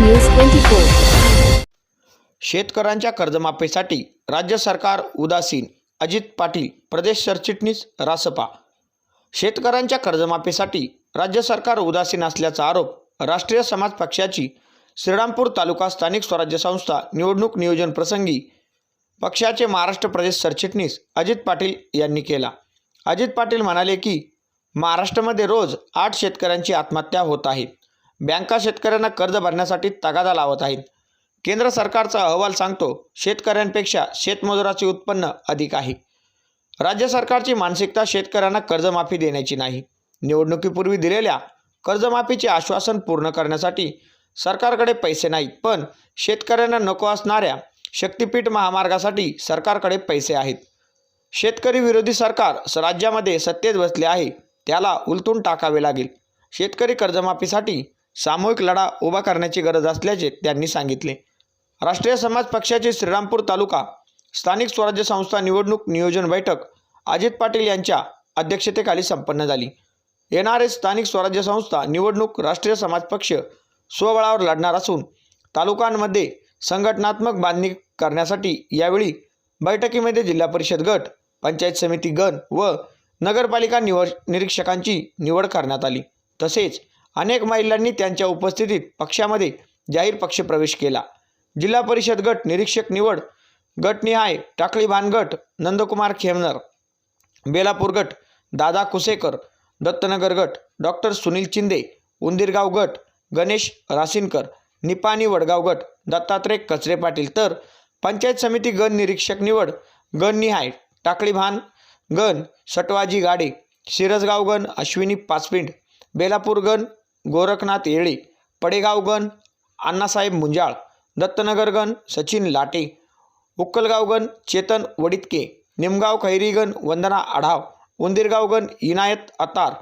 News twenty शेतकऱ्यांच्या कर्जमाफीसाठी राज्य सरकार उदासीन. अजित पाटील प्रदेश सरचिटणीस रासपा. शेतकऱ्यांच्या कर्जमाफीसाठी राज्य सरकार उदासीन असल्याचा आरोप राष्ट्रीय समाज पक्षाची श्रीरामपूर तालुका स्थानिक स्वराज्य संस्था निवडणूक नियोजन प्रसंगी पक्षाचे महाराष्ट्र प्रदेश सरचिटणीस अजित पाटील यांनी केला. अजित पाटील म्हणाले की महाराष्ट्रामध्ये रोज आठ शेतकऱ्यांची आत्महत्या होत आहे. बँका शेतकऱ्यांना कर्ज भरण्यासाठी तगादा लावत आहेत. केंद्र सरकारचा अहवाल सांगतो शेतकऱ्यांपेक्षा शेतमजुराचे उत्पन्न अधिक आहे. राज्य सरकारची मानसिकता शेतकऱ्यांना कर्जमाफी देण्याची नाही. निवडणुकीपूर्वी दिलेल्या कर्जमाफीचे आश्वासन पूर्ण करण्यासाठी सरकारकडे पैसे नाहीत पण शेतकऱ्यांना नको असणाऱ्या शक्तिपीठ महामार्गासाठी सरकारकडे पैसे आहेत. शेतकरी विरोधी सरकार स- राज्यामध्ये सत्तेत बसले आहे त्याला उलटून टाकावे लागेल. शेतकरी कर्जमाफीसाठी सामूहिक लढा उभा करण्याची गरज असल्याचे त्यांनी सांगितले. राष्ट्रीय समाज पक्षाचे श्रीरामपूर तालुका स्थानिक स्वराज्य संस्था निवडणूक नियोजन बैठक अजित पाटील यांच्या अध्यक्षतेखाली संपन्न झाली. येणारे स्थानिक स्वराज्य संस्था निवडणूक राष्ट्रीय समाज पक्ष स्वबळावर लढणार असून तालुकांमध्ये संघटनात्मक बांधणी करण्यासाठी यावेळी बैठकीमध्ये जिल्हा परिषद गट पंचायत समिती गण व नगरपालिका निवड निरीक्षकांची निवड करण्यात आली. तसेच अनेक महिलांनी त्यांच्या उपस्थितीत पक्षामध्ये जाहीर पक्षप्रवेश केला. जिल्हा परिषद गट निरीक्षक निवड गटनिहाय टाकळी भानगट नंदकुमार खेमनर बेलापूर गट दादा कुसेकर दत्तनगर गट डॉक्टर सुनील चिंदे उंदीरगाव गट गणेश रासिनकर निपाणी वडगाव गट दत्तात्रय कचरे पाटील. तर पंचायत समिती गण निरीक्षक निवड गणनिहाय टाकळी भान गण सटवाजी गाडे शिरसगाव गण अश्विनी पाचपिंड बेलापूर गण गोरखनाथ येळे पडेगावगण अण्णासाहेब मुंजाळ दत्तनगरगण सचिन लाटे उक्कलगावगण चेतन वडितके निमगाव खैरीगण वंदना आढाव उंदीरगावगण इनायत अतार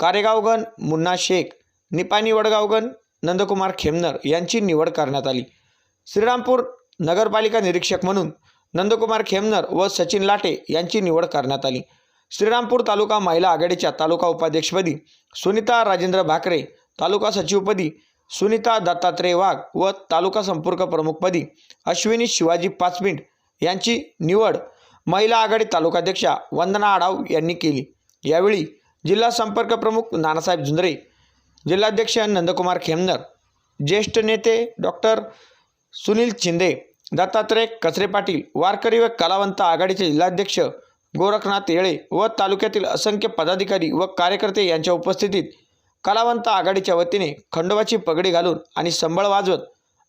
कारेगावगण मुन्ना शेख निपाणी वडगावगण नंदकुमार खेमनर यांची निवड करण्यात आली. श्रीरामपूर नगरपालिका निरीक्षक म्हणून नंदकुमार खेमनर व सचिन लाटे यांची निवड करण्यात आली. श्रीरामपूर तालुका महिला आघाडीच्या तालुका उपाध्यक्षपदी सुनीता राजेंद्र भाकरे तालुका सचिवपदी सुनीता दत्तात्रय वाघ व तालुका संपर्क प्रमुखपदी अश्विनी शिवाजी पाचमिंट यांची निवड महिला आघाडी तालुकाध्यक्षा वंदना आढाव यांनी केली. यावेळी जिल्हा संपर्क प्रमुख नानासाहेब झुंजरे जिल्हाध्यक्ष नंदकुमार खेमनर ज्येष्ठ नेते डॉक्टर सुनील शिंदे दत्तात्रय कचरे पाटील वारकरी व कलावंत आघाडीचे जिल्हाध्यक्ष गोरखनाथ येळे व तालुक्यातील असंख्य पदाधिकारी व कार्यकर्ते यांच्या उपस्थितीत कलावंत आघाडीच्या वतीने खंडोबाची पगडी घालून आणि संबळ वाजवत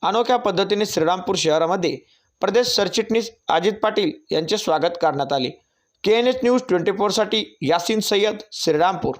अनोख्या पद्धतीने श्रीरामपूर शहरामध्ये प्रदेश सरचिटणीस अजित पाटील यांचे स्वागत करण्यात आले. K N H news twenty फोरसाठी Yasin Syed Shrirampur.